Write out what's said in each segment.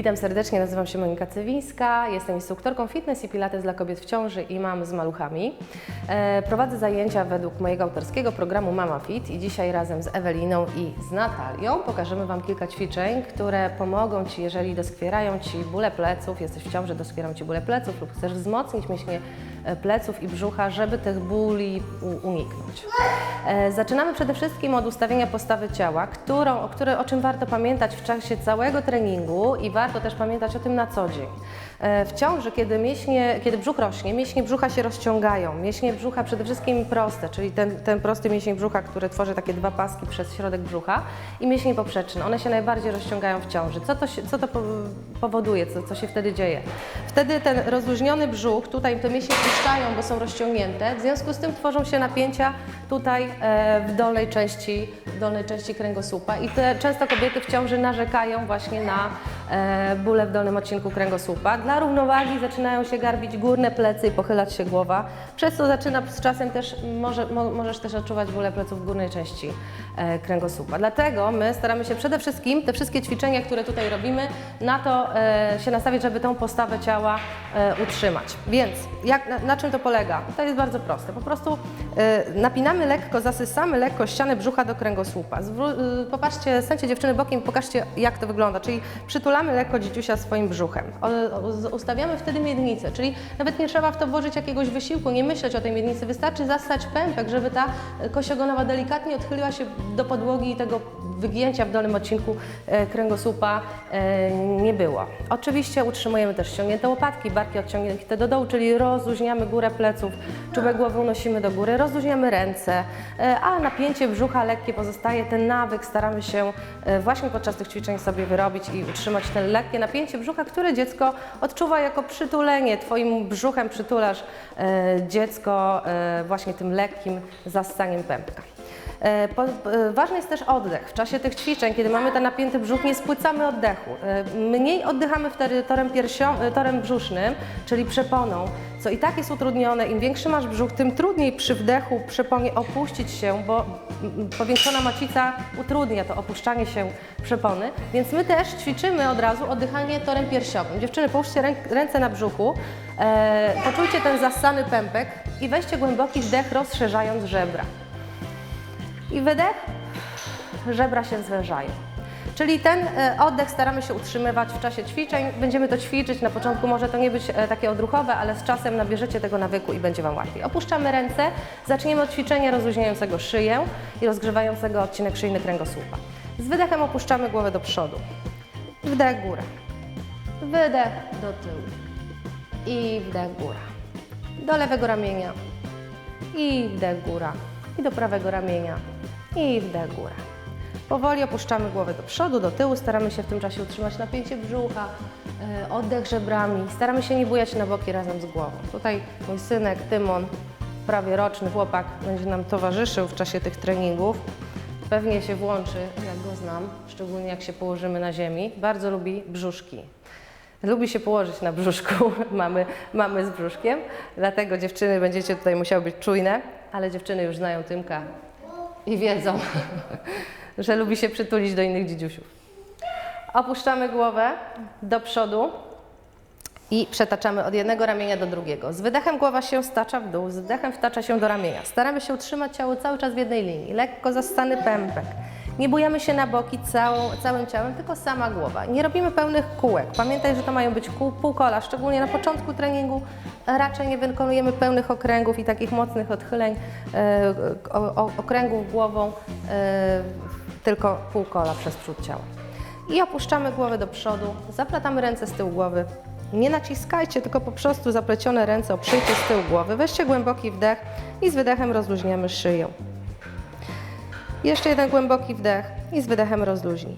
Witam serdecznie, nazywam się Monika Cywińska, jestem instruktorką fitness i pilates dla kobiet w ciąży i mam z maluchami. E, Prowadzę zajęcia według mojego autorskiego programu Mama Fit i dzisiaj razem z Eweliną i z Natalią pokażemy Wam kilka ćwiczeń, które pomogą Ci, jeżeli doskwierają Ci bóle pleców, jesteś w ciąży, doskwierają Ci bóle pleców lub chcesz wzmocnić mięśnie pleców i brzucha, żeby tych bóli uniknąć. E, Zaczynamy przede wszystkim od ustawienia postawy ciała, którą, o, które, o czym warto pamiętać w czasie całego treningu i warto też pamiętać o tym na co dzień. E, W ciąży, kiedy, mięśnie, kiedy brzuch rośnie, mięśnie brzucha się rozciągają. Mięśnie brzucha przede wszystkim proste, czyli ten, ten prosty mięsień brzucha, który tworzy takie dwa paski przez środek brzucha i mięśnie poprzeczne. One się najbardziej rozciągają w ciąży. Co to, co to po- powoduje, co, co się wtedy dzieje? Wtedy ten rozluźniony brzuch, tutaj te mięśnie puszczają, bo są rozciągnięte, w związku z tym tworzą się napięcia tutaj e, w dolnej części, dolnej części kręgosłupa i te, często kobiety w ciąży narzekają właśnie na bóle w dolnym odcinku kręgosłupa. Dla równowagi zaczynają się garbić górne plecy i pochylać się głowa, przez co zaczyna z czasem też, może, mo, możesz też odczuwać bóle pleców w górnej części e, kręgosłupa. Dlatego my staramy się przede wszystkim te wszystkie ćwiczenia, które tutaj robimy, na to e, się nastawić, żeby tą postawę ciała e, utrzymać. Więc jak, na, na czym to polega? To jest bardzo proste. Po prostu e, napinamy lekko, zasysamy lekko ścianę brzucha do kręgosłupa. E, popatrzcie, stańcie dziewczyny bokiem, pokażcie jak to wygląda. Czyli przytulamy lekko dzieciusia swoim brzuchem. Ustawiamy wtedy miednicę, czyli nawet nie trzeba w to włożyć jakiegoś wysiłku, nie myśleć o tej miednicy. Wystarczy zastać pępek, żeby ta e, kość ogonowa delikatnie odchyliła się do podłogi i tego wygięcia w dolnym odcinku e, kręgosłupa e, nie było. Oczywiście utrzymujemy też ściągnięte łopatki, barki odciągnięte do dołu, czyli rozluźniamy górę pleców, czubek głowy unosimy do góry, rozluźniamy ręce, e, a napięcie brzucha lekkie pozostaje. Ten nawyk staramy się właśnie podczas tych ćwiczeń sobie wyrobić i utrzymać ten lekkie napięcie brzucha, które dziecko odczuwa jako przytulenie. Twoim brzuchem przytulasz dziecko właśnie tym lekkim zassaniem pępka. E, e, ważny jest też oddech. W czasie tych ćwiczeń, kiedy mamy ten napięty brzuch, nie spłycamy oddechu. E, Mniej oddychamy wtedy torem, torem brzusznym, czyli przeponą, co i tak jest utrudnione. Im większy masz brzuch, tym trudniej przy wdechu przeponie opuścić się, bo powiększona macica utrudnia to opuszczanie się przepony. Więc my też ćwiczymy od razu oddychanie torem piersiowym. Dziewczyny, połóżcie ręce na brzuchu, poczujcie ten zassany pępek i weźcie głęboki wdech, rozszerzając żebra i wydech, żebra się zwężają. Czyli ten e, oddech staramy się utrzymywać w czasie ćwiczeń. Będziemy to ćwiczyć. Na początku może to nie być e, takie odruchowe, ale z czasem nabierzecie tego nawyku i będzie Wam łatwiej. Opuszczamy ręce. Zaczniemy od ćwiczenia rozluźniającego szyję i rozgrzewającego odcinek szyjny kręgosłupa. Z wydechem opuszczamy głowę do przodu. Wdech górę. Wydech do tyłu. I wdech góra. Do lewego ramienia. I wdech góra. I do prawego ramienia. I wdech góra. Powoli opuszczamy głowę do przodu, do tyłu. Staramy się w tym czasie utrzymać napięcie brzucha, e, oddech żebrami. Staramy się nie bujać na boki razem z głową. Tutaj mój synek Tymon, prawie roczny chłopak, będzie nam towarzyszył w czasie tych treningów. Pewnie się włączy, jak go znam, szczególnie jak się położymy na ziemi. Bardzo lubi brzuszki. Lubi się położyć na brzuszku, mamy, mamy z brzuszkiem, dlatego dziewczyny będziecie tutaj musiały być czujne, ale dziewczyny już znają Tymka i wiedzą, że lubi się przytulić do innych dzidziusiów. Opuszczamy głowę do przodu i przetaczamy od jednego ramienia do drugiego. Z wydechem głowa się stacza w dół, z wdechem wtacza się do ramienia. Staramy się utrzymać ciało cały czas w jednej linii, lekko zastany pępek. Nie bujamy się na boki całą, całym ciałem, tylko sama głowa. Nie robimy pełnych kółek. Pamiętaj, że to mają być kół, półkola, szczególnie na początku treningu. Raczej nie wykonujemy pełnych okręgów i takich mocnych odchyleń, e, o, okręgów głową, e, tylko półkola przez przód ciała. I opuszczamy głowę do przodu, zaplatamy ręce z tyłu głowy. Nie naciskajcie, tylko po prostu zaplecione ręce oprzyjcie z tyłu głowy. Weźcie głęboki wdech i z wydechem rozluźniamy szyję. Jeszcze jeden głęboki wdech i z wydechem rozluźnij.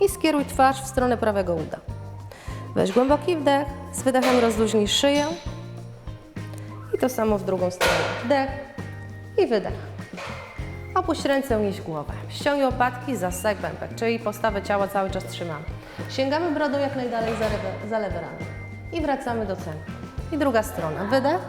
I skieruj twarz w stronę prawego uda. Weź głęboki wdech, z wydechem rozluźnij szyję. I to samo w drugą stronę. Wdech i wydech. Opuść ręce, unieś głowę. Ściągnij łopatki, zassaj pępek, czyli postawę ciała cały czas trzymamy. Sięgamy brodą jak najdalej za, lewe, za lewe ramię. I wracamy do celu. I druga strona. Wydech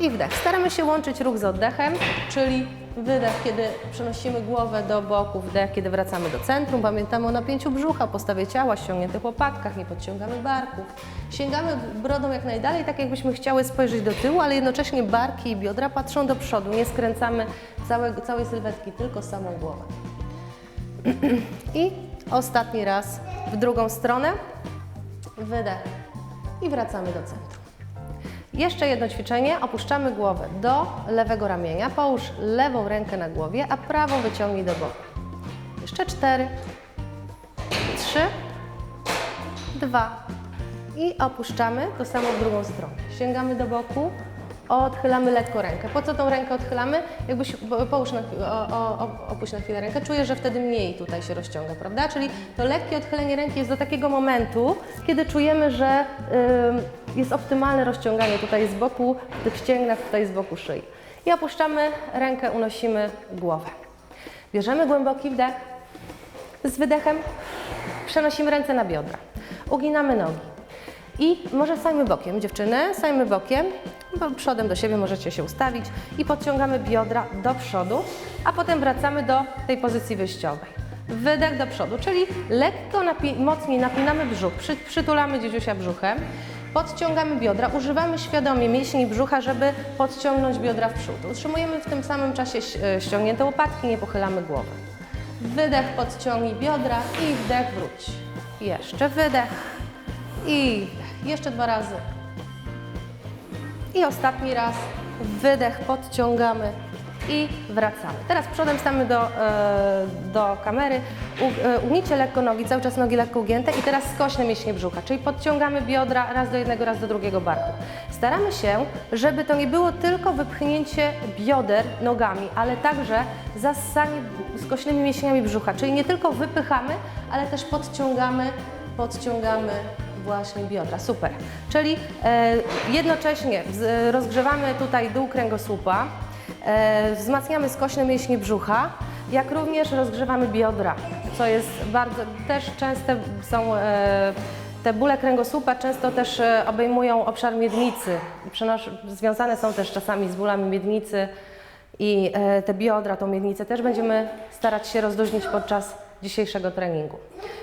i wdech. Staramy się łączyć ruch z oddechem, czyli Wydech, kiedy przenosimy głowę do boku, wdech, kiedy wracamy do centrum. Pamiętamy o napięciu brzucha, postawie ciała, ściągniętych łopatkach, nie podciągamy barków. Sięgamy brodą jak najdalej, tak jakbyśmy chciały spojrzeć do tyłu, ale jednocześnie barki i biodra patrzą do przodu. Nie skręcamy całego, całej sylwetki, tylko samą głowę. I ostatni raz w drugą stronę. Wydech i wracamy do centrum. Jeszcze jedno ćwiczenie. Opuszczamy głowę do lewego ramienia. Połóż lewą rękę na głowie, a prawą wyciągnij do boku. Jeszcze cztery, trzy, dwa i opuszczamy to samo w drugą stronę. Sięgamy do boku, odchylamy lekko rękę. Po co tą rękę odchylamy? Jakbyś po- połóż na, o, o, opuść na chwilę rękę, czujesz, że wtedy mniej tutaj się rozciąga, prawda? Czyli to lekkie odchylenie ręki jest do takiego momentu, kiedy czujemy, że jest optymalne rozciąganie tutaj z boku, w tych ścięgnach, tutaj z boku szyi. I opuszczamy rękę, unosimy głowę. Bierzemy głęboki wdech, z wydechem przenosimy ręce na biodra. Uginamy nogi. I może stajmy bokiem, dziewczyny, stajmy bokiem, bo przodem do siebie możecie się ustawić i podciągamy biodra do przodu, a potem wracamy do tej pozycji wyjściowej. Wydech do przodu, czyli lekko napi- mocniej napinamy brzuch, przy, przytulamy dzidziusia brzuchem, podciągamy biodra, używamy świadomie mięśni brzucha, żeby podciągnąć biodra w przód. Utrzymujemy w tym samym czasie e, ściągnięte łopatki, nie pochylamy głowy. Wydech, podciągnij biodra i wdech, wróć. Jeszcze wydech i. Jeszcze dwa razy. I ostatni raz. Wydech, podciągamy i wracamy. Teraz przodem stamy do, e, do kamery. U, e, ugnijcie lekko nogi, cały czas nogi lekko ugięte i teraz skośne mięśnie brzucha, czyli podciągamy biodra raz do jednego, raz do drugiego barku. Staramy się, żeby to nie było tylko wypchnięcie bioder nogami, ale także zassanie skośnymi mięśniami brzucha, czyli nie tylko wypychamy, ale też podciągamy, podciągamy Właśnie biodra, super. Czyli e, jednocześnie rozgrzewamy tutaj dół kręgosłupa, wzmacniamy skośne mięśnie brzucha, jak również rozgrzewamy biodra, co jest bardzo, też częste są e, te bóle kręgosłupa często też e, obejmują obszar miednicy, związane są też czasami z bólami miednicy i e, te biodra, tą miednicę też będziemy starać się rozluźnić podczas dzisiejszego treningu.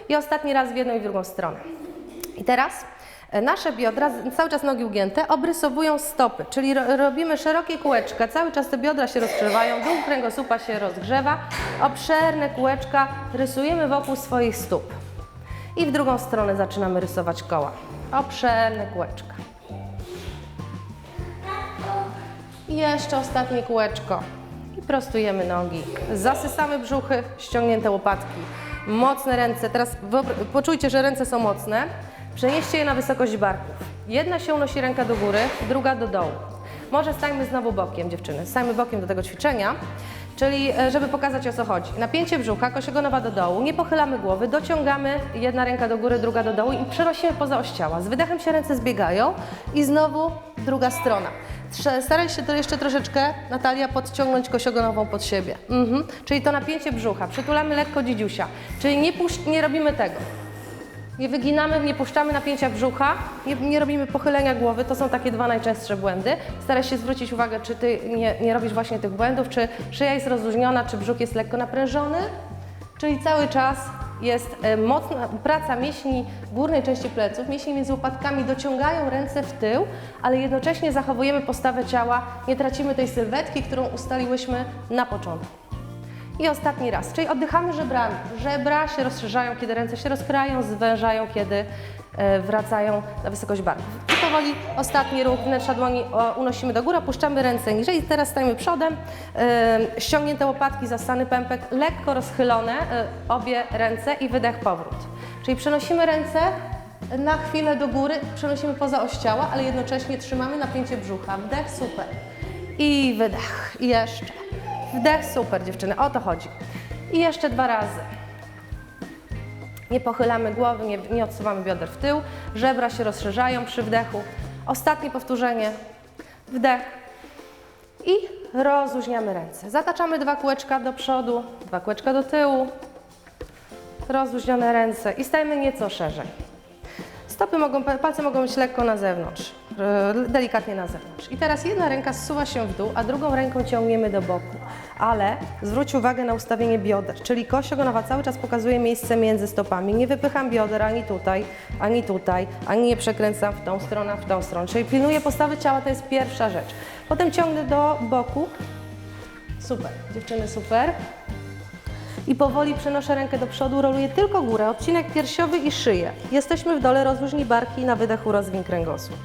I ostatni raz w jedną i w drugą stronę. I teraz e, nasze biodra, cały czas nogi ugięte, obrysowują stopy, czyli ro, robimy szerokie kółeczka, cały czas te biodra się rozgrzewają, dół kręgosłupa się rozgrzewa, obszerne kółeczka rysujemy wokół swoich stóp. I w drugą stronę zaczynamy rysować koła. Obszerne kółeczka. I jeszcze ostatnie kółeczko. I prostujemy nogi. Zasysamy brzuchy, ściągnięte łopatki. Mocne ręce. Teraz poczujcie, że ręce są mocne. Przenieście je na wysokość barków. Jedna się unosi ręka do góry, druga do dołu. Może stańmy znowu bokiem, dziewczyny. Stańmy bokiem do tego ćwiczenia. Czyli, e, żeby pokazać o co chodzi. Napięcie brzucha, kosiegonowa do dołu, nie pochylamy głowy, dociągamy jedna ręka do góry, druga do dołu i przenosimy poza oś ciała. Z wydechem się ręce zbiegają i znowu druga strona. Staraj się to jeszcze troszeczkę, Natalia, podciągnąć kosiogonową pod siebie. Mhm. Czyli to napięcie brzucha. Przytulamy lekko dzidziusia. Czyli nie, nie robimy tego. Nie wyginamy, nie puszczamy napięcia brzucha, nie, nie robimy pochylenia głowy. To są takie dwa najczęstsze błędy. Staraj się zwrócić uwagę, czy ty nie, nie robisz właśnie tych błędów, czy szyja jest rozluźniona, czy brzuch jest lekko naprężony. Czyli cały czas jest e, mocna praca mięśni górnej części pleców, mięśni między łopatkami dociągają ręce w tył, ale jednocześnie zachowujemy postawę ciała, nie tracimy tej sylwetki, którą ustaliłyśmy na początku. I ostatni raz, czyli oddychamy żebrami. Żebra się rozszerzają, kiedy ręce się rozkrają, zwężają, kiedy e, wracają na wysokość barków. I powoli ostatni ruch, wnętrza dłoni unosimy do góry, opuszczamy ręce niżej. I teraz stajemy przodem, e, ściągnięte łopatki, zastany pępek, lekko rozchylone, e, obie ręce i wydech, powrót. Czyli przenosimy ręce na chwilę do góry, przenosimy poza oś ciała, ale jednocześnie trzymamy napięcie brzucha. Wdech, super. I wydech. I jeszcze. Wdech, super dziewczyny, o to chodzi. I jeszcze dwa razy. Nie pochylamy głowy, nie, nie odsuwamy bioder w tył, żebra się rozszerzają przy wdechu. Ostatnie powtórzenie. Wdech. I rozluźniamy ręce. Zataczamy dwa kółeczka do przodu, dwa kółeczka do tyłu. Rozluźnione ręce i stajemy nieco szerzej. Stopy mogą, palce mogą być lekko na zewnątrz, e, delikatnie na zewnątrz. I teraz jedna ręka zsuwa się w dół, a drugą ręką ciągniemy do boku. Ale zwróć uwagę na ustawienie bioder, czyli kość ogonowa cały czas pokazuje miejsce między stopami. Nie wypycham bioder ani tutaj, ani tutaj, ani nie przekręcam w tą stronę, w tą stronę. Czyli pilnuję postawy ciała, to jest pierwsza rzecz. Potem ciągnę do boku. Super, dziewczyny, super. I powoli przenoszę rękę do przodu, roluję tylko górę, odcinek piersiowy i szyję. Jesteśmy w dole, rozluźnij barki, na wydechu rozwiń kręgosłup.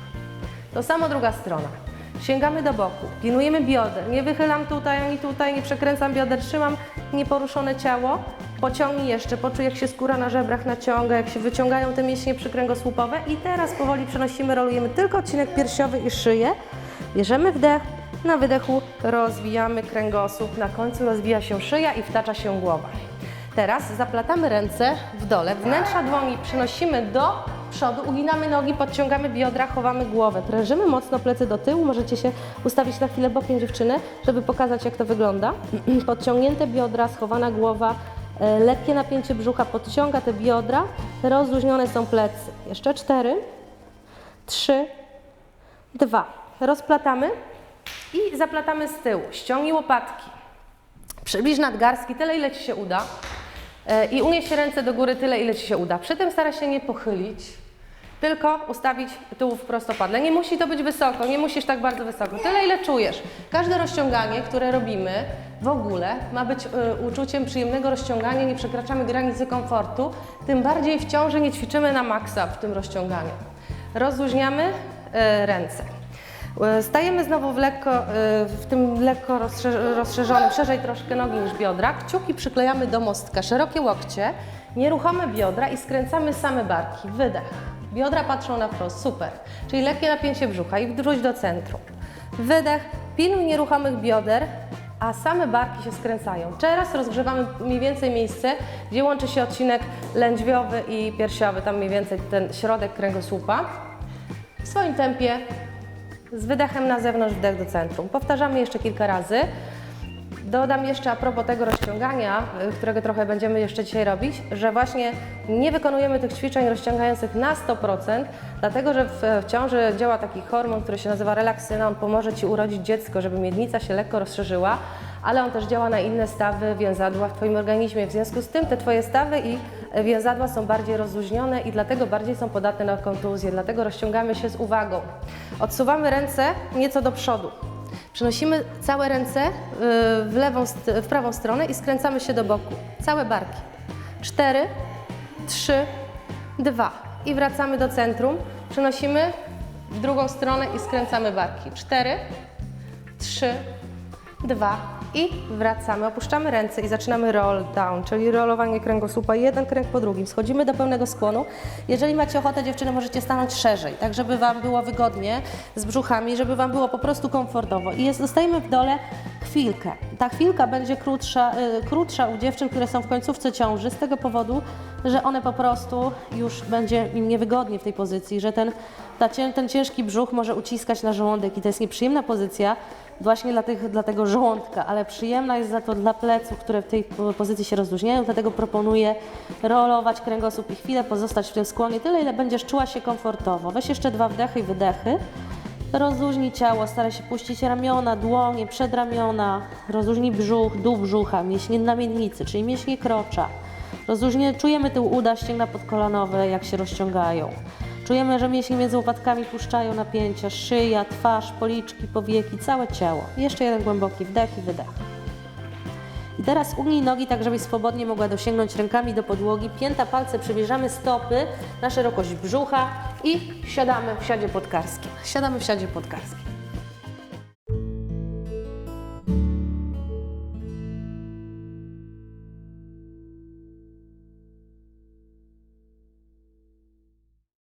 To samo druga strona. Sięgamy do boku, pilnujemy bioder, nie wychylam tutaj ani tutaj, nie przekręcam bioder, trzymam nieporuszone ciało. Pociągnij jeszcze, poczuj jak się skóra na żebrach naciąga, jak się wyciągają te mięśnie przykręgosłupowe. I teraz powoli przenosimy, rolujemy tylko odcinek piersiowy i szyję. Bierzemy wdech, na wydechu rozwijamy kręgosłup, na końcu rozwija się szyja i wtacza się głowa. Teraz zaplatamy ręce w dole, wnętrza dłoni przenosimy do przodu, uginamy nogi, podciągamy biodra, chowamy głowę. Prężymy mocno plecy do tyłu, możecie się ustawić na chwilę bokiem dziewczyny, żeby pokazać jak to wygląda. Podciągnięte biodra, schowana głowa, e, lekkie napięcie brzucha podciąga te biodra, rozluźnione są plecy. Jeszcze cztery, trzy, dwa. Rozplatamy i zaplatamy z tyłu. Ściągnij łopatki. Przybliż nadgarstki tyle, ile Ci się uda. E, I unieś ręce do góry tyle, ile Ci się uda. Przy tym staraj się nie pochylić, tylko ustawić tułów prostopadle. Nie musi to być wysoko, nie musisz tak bardzo wysoko. Tyle, ile czujesz. Każde rozciąganie, które robimy w ogóle ma być e, uczuciem przyjemnego rozciągania, nie przekraczamy granicy komfortu. Tym bardziej w ciąży nie ćwiczymy na maksa w tym rozciąganiu. Rozluźniamy e, ręce. E, Stajemy znowu w lekko, e, w tym lekko rozszerz- rozszerzonym, szerzej troszkę nogi niż biodra. Kciuki przyklejamy do mostka, szerokie łokcie, nieruchome biodra i skręcamy same barki. Wydech. Biodra patrzą na wprost, super. Czyli lekkie napięcie brzucha i wróć do centrum. Wydech, pilnuj nieruchomych bioder, a same barki się skręcają. Teraz rozgrzewamy mniej więcej miejsce, gdzie łączy się odcinek lędźwiowy i piersiowy, tam mniej więcej ten środek kręgosłupa. W swoim tempie z wydechem na zewnątrz, wdech do centrum. Powtarzamy jeszcze kilka razy. Dodam jeszcze a propos tego rozciągania, y, którego trochę będziemy jeszcze dzisiaj robić, że właśnie nie wykonujemy tych ćwiczeń rozciągających na 100%, dlatego że w, ciąży działa taki hormon, który się nazywa relaksyna, on pomoże Ci urodzić dziecko, żeby miednica się lekko rozszerzyła, ale on też działa na inne stawy więzadła w Twoim organizmie. W związku z tym te Twoje stawy i więzadła są bardziej rozluźnione i dlatego bardziej są podatne na kontuzję, dlatego rozciągamy się z uwagą. Odsuwamy ręce nieco do przodu. Przenosimy całe ręce y, w, lewą, w prawą stronę i skręcamy się do boku. Całe barki. Cztery, trzy, dwa. I wracamy do centrum. Przenosimy w drugą stronę i skręcamy barki. Cztery, trzy, dwa i wracamy. Opuszczamy ręce i zaczynamy roll down, czyli rolowanie kręgosłupa, jeden kręg po drugim. Schodzimy do pełnego skłonu. Jeżeli macie ochotę, dziewczyny, możecie stanąć szerzej, tak żeby Wam było wygodnie z brzuchami, żeby Wam było po prostu komfortowo. I jest, zostajemy w dole chwilkę. Ta chwilka będzie krótsza, y, krótsza u dziewczyn, które są w końcówce ciąży, z tego powodu, że one po prostu już będzie im niewygodnie w tej pozycji, że ten, ta, ten ciężki brzuch może uciskać na żołądek i to jest nieprzyjemna pozycja właśnie dla, tych, dla tego żołądka, ale przyjemna jest za to dla pleców, które w tej po- pozycji się rozluźniają, dlatego proponuję rolować kręgosłup i chwilę pozostać w tym skłonie, tyle ile będziesz czuła się komfortowo. Weź jeszcze dwa wdechy i wydechy. Rozluźnij ciało, staraj się puścić ramiona, dłonie, przedramiona, rozluźnij brzuch, dół brzucha, mięśnie namiennicy, czyli mięśnie krocza. Rozluźnie, czujemy tył uda, ścięgna podkolanowe, jak się rozciągają. Czujemy, że mięśnie między łopatkami puszczają napięcia, szyja, twarz, policzki, powieki, całe ciało. Jeszcze jeden głęboki wdech i wydech. I teraz ugnij nogi tak, żebyś swobodnie mogła dosięgnąć rękami do podłogi. Pięta, palce przybliżamy stopy na szerokość brzucha i siadamy w siadzie podkarskim. Siadamy w siadzie podkarskim.